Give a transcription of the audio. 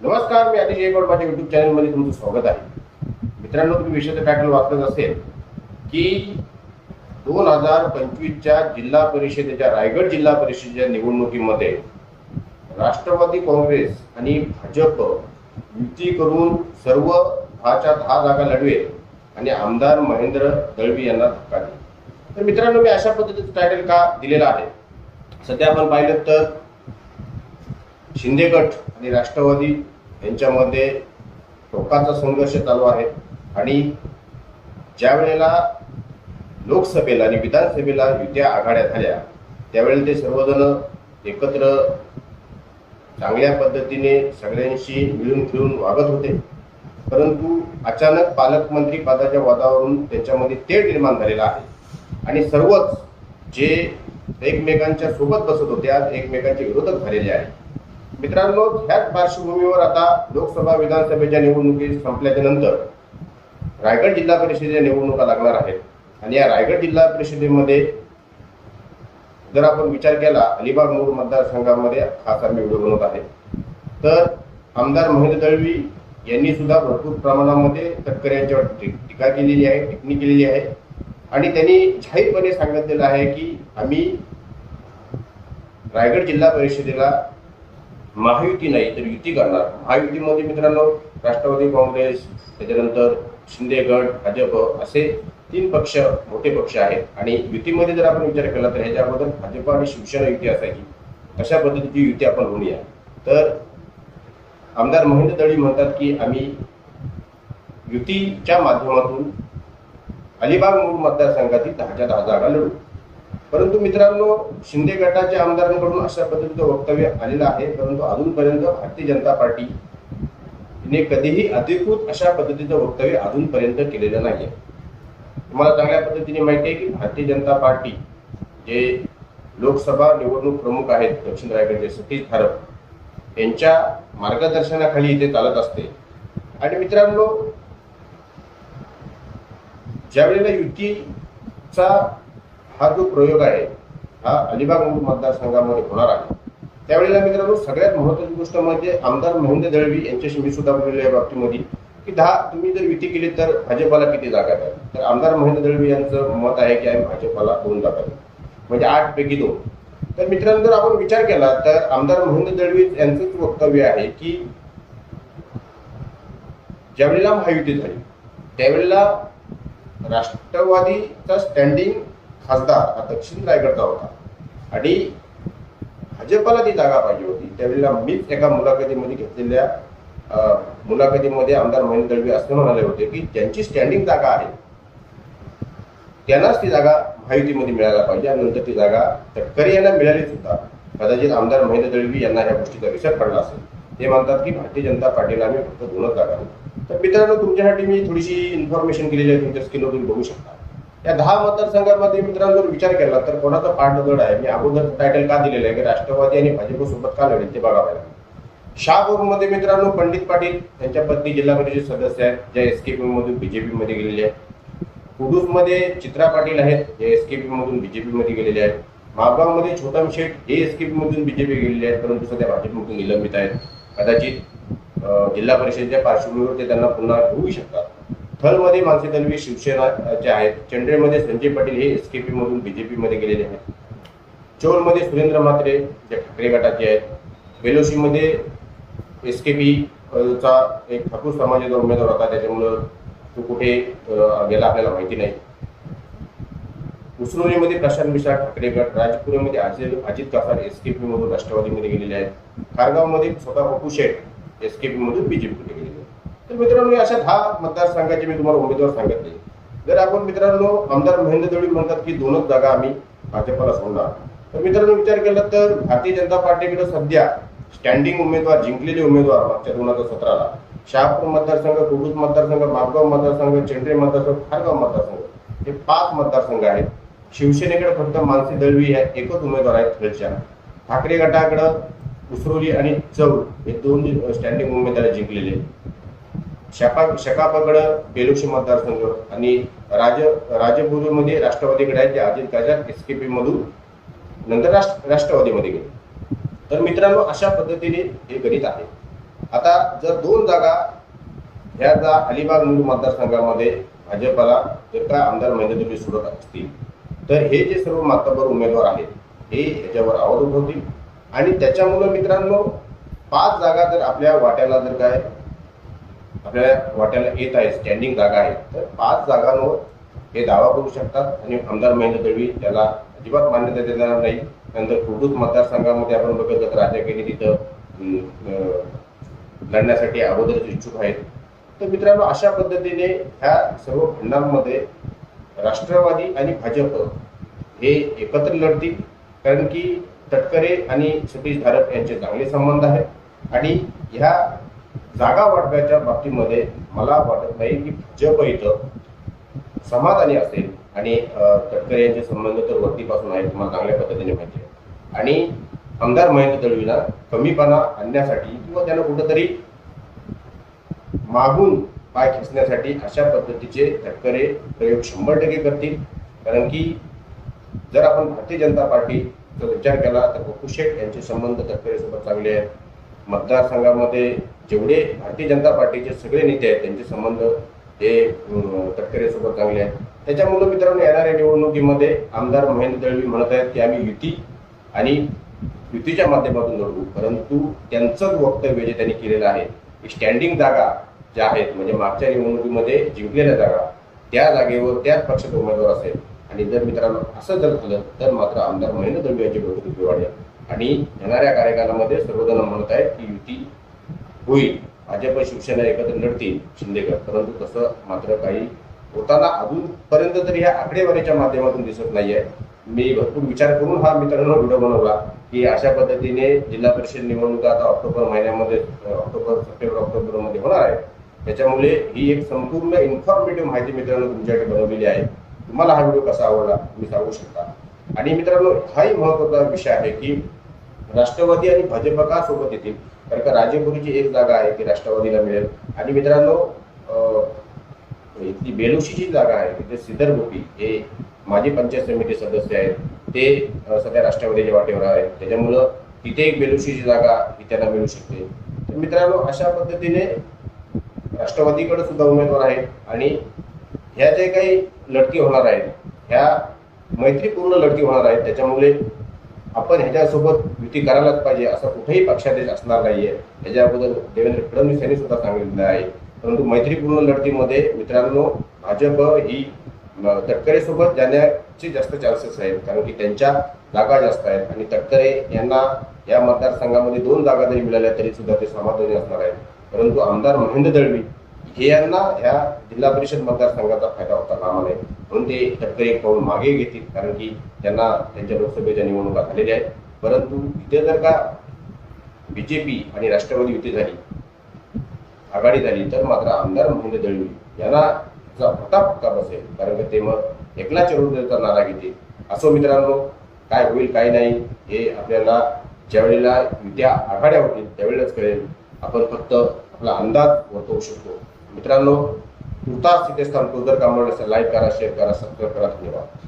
नमस्कार मी अतिशय गौड माझ्या युट्यूब चॅनलमध्ये तुमचं स्वागत आहे. मित्रांनो तुम्ही विषयाचं टायटल वाचत असेल की दोन हजार पंचवीसच्या जिल्हा परिषदेच्या रायगड जिल्हा परिषदेच्या निवडणुकीमध्ये राष्ट्रवादी काँग्रेस आणि भाजप युती करून सर्व दहाच्या दहा जागा लढवेल आणि आमदार महेंद्र दळवी यांना धक्का तर मित्रांनो मी अशा पद्धतीचं टायटल का दिलेलं आहे? सध्या आपण पाहिलं तर शिंदे गट आणि राष्ट्रवादी यांच्यामध्ये टोकाचा संघर्ष चालू आहे. आणि ज्या वेळेला लोकसभेला आणि विधानसभेला युत्या आघाड्या झाल्या त्यावेळेला ते सर्वजण एकत्र चांगल्या पद्धतीने सगळ्यांशी मिळून खेळून वागत होते. परंतु अचानक पालकमंत्री पदाच्या वादावरून त्याच्यामध्ये तेढ निर्माण झालेला आहे. आणि सर्वच जे एकमेकांच्या सोबत बसत होते एकमेकांचे विरोधक झालेले आहेत. मित्रांनो ह्याच पार्श्वभूमीवर आता लोकसभा विधानसभेच्या निवडणुकी संपल्याच्या नंतर रायगड जिल्हा परिषदेच्या निवडणुका लागणार आहेत. आणि या रायगड जिल्हा परिषदेमध्ये जर आपण विचार केला अलिबाग मूळ मतदारसंघामध्ये खासदार निवडून बनवत आहे. तर आमदार महेंद्र दळवी यांनी सुद्धा भरपूर प्रमाणामध्ये तटकर यांच्यावर टीका केलेली आहे टिप्पणी केलेली आहे. आणि त्यांनी जाहीरपणे सांगितलेलं आहे की आम्ही रायगड जिल्हा परिषदेला महायुती नाही तर युती करणार. महायुतीमध्ये मित्रांनो राष्ट्रवादी काँग्रेस त्याच्यानंतर शिंदे गट भाजप असे तीन पक्ष मोठे पक्ष आहेत. आणि युतीमध्ये जर आपण विचार केला तर ह्याच्या अगोदर भाजप आणि शिवसेना युती असायची. अशा पद्धतीची युती आपण होऊया तर आमदार महेंद्र दळी म्हणतात की आम्ही युतीच्या माध्यमातून अलिबाग मूळ मतदारसंघातील दहाच्या दहा जागा लढू. परंतु मित्रांनो शिंदे गटाच्या आमदारांकडून अशा पद्धतीचं वक्तव्य आलेलं आहे. परंतु अजूनपर्यंत भारतीय जनता पार्टी ने कधीही अधिकृत अशा पद्धतीचं वक्तव्य अजूनपर्यंत केलेलं नाहीये. तुम्हाला चांगल्या पद्धतीने माहिती आहे की भारतीय जनता पार्टी जे लोकसभा निवडणूक प्रमुख आहेत दक्षिण रायगडचे सतीश धारक यांच्या मार्गदर्शनाखाली इथे चालत असते. आणि मित्रांनो ज्यावेळेला युतीचा हा जो प्रयोग आहे हा अलिबाग मतदारसंघामध्ये होणार आहे. त्यावेळेला मित्रांनो सगळ्यात महत्वाची गोष्ट म्हणजे आमदार महेंद्र दळवी यांच्याशी मी सुद्धा बोललेलो या बाबतीमध्ये की दहा तुम्ही जर युती केली तर भाजपाला किती जागा आहे तर आमदार महेंद्र दळवी यांचं मत आहे की आम्ही भाजपाला दोन जागा म्हणजे आठ पैकी दोन. तर मित्रांनो जर आपण विचार केला तर आमदार महेंद्र दळवी यांचंच वक्तव्य आहे की ज्यावेळेला महायुती झाली त्यावेळेला राष्ट्रवादीचा स्टँडिंग खासदार हा दक्षिण रायगडचा होता. आणि भाजपला ती जागा पाहिजे होती. त्यावेळेला मीच एका मुलाखतीमध्ये घेतलेल्या मुलाखतीमध्ये आमदार महेंद्र दळवी असे म्हणाले होते की ज्यांची स्टँडिंग जागा आहे त्यांनाच ती जागा महायुतीमध्ये मिळायला पाहिजे आणि नंतर ती जागा तटकरे यांना मिळालीच होता कदाचित आमदार महेंद्र दळवी यांना या गोष्टीचा विसर पडला असेल. ते म्हणतात की भारतीय जनता पार्टीला आम्ही फक्त दोनच जागा तर मित्रांनो तुमच्यासाठी मी थोडीशी इन्फॉर्मेशन केलेली आहे. तुमच्या स्क्रीनवर तुम्ही बघू शकता. या दहा मतदारसंघांमध्ये मित्रांनो जर विचार केला तर कोणाचा पाठ आहे? मी अगोदर टायटल का दिलेलं आहे? की राष्ट्रवादी आणि भाजप सोबत का लढेल ते बघावं लागेल. शहापूरमध्ये मित्रांनो पंडित पाटील यांच्या पत्नी जिल्हा परिषद सदस्य आहेत. ज्या एसकेपी मधून बीजेपी मध्ये गेलेले आहेत. कुडूसमध्ये चित्रा पाटील आहेत. जे एसकेपी मधून बीजेपी मध्ये गेलेले आहेत. मालगावमध्ये छोटम शेठ हे एसकेपी मधून बीजेपी गेलेले आहेत. परंतु सध्या भाजपमधून निलंबित आहेत. कदाचित जिल्हा परिषदेच्या पार्श्वभूमीवर ते त्यांना पुन्हा होऊ शकतात. थलमध्ये मानसी दलवी शिवसेनाचे आहेत. चंद्रेमध्ये संजय पाटील हे एसकेपी मधून बीजेपीमध्ये गेलेले आहेत. चोरमध्ये सुरेंद्र म्हात्रे जे ठाकरे गटाचे आहेत. बेलोशीमध्ये एसकेपी चा एक ठाकूर समाजाचा उमेदवार होता. त्याच्यामुळं तो कुठे गेला आपल्याला माहिती नाही. उसरोलीमध्ये प्रशांत मिश्रा ठाकरे गट. राजपुरामध्ये अजित अजित कासार एसकेपी मधून राष्ट्रवादीमध्ये गेलेले आहेत. खारगावमध्ये स्वतः बपू शेठ एसकेपी मधून बीजेपी गेलेले आहेत. तर मित्रांनो अशा दहा मतदारसंघाचे मी तुम्हाला उमेदवार सांगितले जर आपण मित्रांनो आमदार महेंद्र दळवी म्हणतात की दोनच जागा आम्ही भाजपला सोडणार. तर मित्रांनो विचार केला तर भारतीय जनता पार्टीकडे सध्या स्टँडिंग उमेदवार जिंकलेले उमेदवार मागच्या दोन हजार सतराला. शहापूर मतदारसंघ कुडूस मतदारसंघ मापगाव मतदारसंघ चेंडरे मतदारसंघ खारगाव मतदारसंघ हे पाच मतदारसंघ आहेत. शिवसेनेकडे फक्त मानसी दळवी ह्या एकच उमेदवार आहेत खेळच्या. ठाकरे गटाकडं उसरोली आणि चौल हे दोन स्टँडिंग उमेदवार जिंकलेले शका शकापाकडं बेलोशी मतदारसंघ आणि राज राजपुरीमध्ये राष्ट्रवादीकडे आहे ते अजित काजार एसकेपी मधून नंतर राष्ट्र राष्ट्रवादीमध्ये गेले. तर मित्रांनो अशा पद्धतीने हे करीत आहे. आता जर दोन जागा ह्या जा अलिबाग मतदारसंघामध्ये भाजपला जर का आमदार महेंद्र तुम्ही सोडत असतील तर हे जे सर्व मातबर उमेदवार आहेत हे याच्यावर अवलंब होतील. आणि त्याच्यामुळं मित्रांनो पाच जागा जर आपल्या वाट्याला जर काय आपल्या वाट्याला येत आहे स्टँडिंग जागा आहेत तर पाच जागांवर हे दावा करू शकतात आणि आमदार महेंद्र दळवी त्याला अजिबात मान्यता देणार नाही. नंतर कुडूस मतदारसंघामध्ये आपण बघत तर राजा केली तिथं लढण्यासाठी अगोदरच इच्छुक आहेत. तर मित्रांनो अशा पद्धतीने ह्या सर्व खंडांमध्ये राष्ट्रवादी आणि भाजप हे एकत्र लढतील. कारण की तटकरे आणि सतीश धारक यांचे चांगले संबंध आहेत. आणि ह्या जागा वाटपाच्या बाबतीमध्ये मला वाटत नाही की जप इथं समाधानी असेल. आणि तटकरे यांचे संबंध तर वरतीपासून आहेत तुम्हाला चांगल्या पद्धतीने माहिती आहे. आणि आमदार महेंद्र दळवीला कमीपणा आणण्यासाठी किंवा त्यांना कुठंतरी मागून पाय खेचण्यासाठी अशा पद्धतीचे तटकरे प्रयोग शंभर टक्के करतील. कारण की जर आपण भारतीय जनता पार्टीचा विचार केला तर बपू शेठ यांचे संबंध तटकरेसोबत चांगले आहेत. मतदारसंघामध्ये जेवढे भारतीय जनता पार्टीचे सगळे नेते आहेत त्यांचे संबंध हे तटकरेसोबत चांगले आहेत. त्याच्यामुळं मित्रांनो येणाऱ्या निवडणुकीमध्ये आमदार महेंद्र दळवी म्हणत आहेत की आम्ही युती आणि युतीच्या माध्यमातून लढवू परंतु त्यांचंच वक्तव्य जे त्यांनी केलेलं आहे की स्टँडिंग जागा ज्या आहेत म्हणजे मागच्या निवडणुकीमध्ये जिंकलेल्या जागा त्या जागेवर त्याच पक्षाचा उमेदवार असेल. आणि जर मित्रांनो असं जर झालं तर मात्र आमदार महेंद्र दळवी यांची प्रकृती वाढेल आणि येणाऱ्या कार्यकालामध्ये सर्वजण म्हणत आहेत की युती होईल. भाजप शिवसेना एकत्र लढतील शिंदेकर परंतु तसं मात्र काही होताना अजूनपर्यंत तरी ह्या आकडेवारीच्या माध्यमातून दिसत नाहीये. मी भरपूर विचार करून हा मित्रांनो व्हिडिओ बनवला की अशा पद्धतीने जिल्हा परिषद निवडणुका आता ऑक्टोबर महिन्यामध्ये ऑक्टोबर सप्टेंबर ऑक्टोबरमध्ये होणार आहे त्याच्यामुळे ही एक संपूर्ण इन्फॉर्मेटिव्ह माहिती मित्रांनो तुमच्याकडे बनवलेली आहे. तुम्हाला हा व्हिडिओ कसा आवडला तुम्ही सांगू शकता. आणि मित्रांनो हाही महत्त्वाचा विषय आहे की राष्ट्रवादी आणि भाजप का सोबत येतील? कारण का राजेपुरीची एक जागा आहे ती राष्ट्रवादीला मिळेल. आणि मित्रांनो इथली बेलुशी बेलुशीची जागा आहे तिथे सिद्धर गोपी हे माजी पंचायत समिती सदस्य आहेत ते सध्या राष्ट्रवादीच्या वाटेवर आहेत. त्याच्यामुळं तिथे एक बेलुशीची जागा ही त्यांना मिळू शकते. तर मित्रांनो अशा पद्धतीने राष्ट्रवादीकडे सुद्धा उमेदवार आहेत आणि ह्या जे काही लढती होणार आहेत ह्या मैत्रीपूर्ण लढती होणार आहेत त्याच्यामुळे आपण ह्याच्यासोबत युती करायलाच पाहिजे असं कुठेही पक्षादेश असणार नाहीये. याच्या अगोदर देवेंद्र फडणवीस यांनी सुद्धा सांगितलेलं आहे. परंतु मैत्रीपूर्ण लढतीमध्ये मित्रांनो भाजप ही तटकरेसोबत जाण्याचे जास्त चान्सेस आहेत. कारण की त्यांच्या जागा जास्त आहेत. आणि तटकरे यांना या मतदारसंघामध्ये दोन जागा जरी मिळाल्या तरी सुद्धा ते समाधानी असणार आहेत. परंतु आमदार महेंद्र दळवी हे यांना ह्या जिल्हा परिषद मतदारसंघाचा फायदा होता कामा नये. कोणते ते एक पाऊल मागे घेतील? कारण की त्यांना त्यांच्या लोकसभेच्या निवडणुका झालेल्या आहेत. परंतु इथे जर का बीजेपी आणि राष्ट्रवादी युती झाली आघाडी झाली तर मात्र आमदार महेंद्र दळवी यांना प्रताप का बसेल. कारण की ते मग एकला चरुदेचा नारा घेतील. असो मित्रांनो काय होईल काय नाही हे आपल्याला ज्यावेळेला युत्या आघाड्या होतील त्यावेळेलाच कळेल. आपण फक्त आपला अंदाज वर्तवू शकतो. मित्रांनो तुर्तास तिथे थांबतो जर का असेल लाईक करा शेअर करा सबस्क्राईब करा धन्यवाद।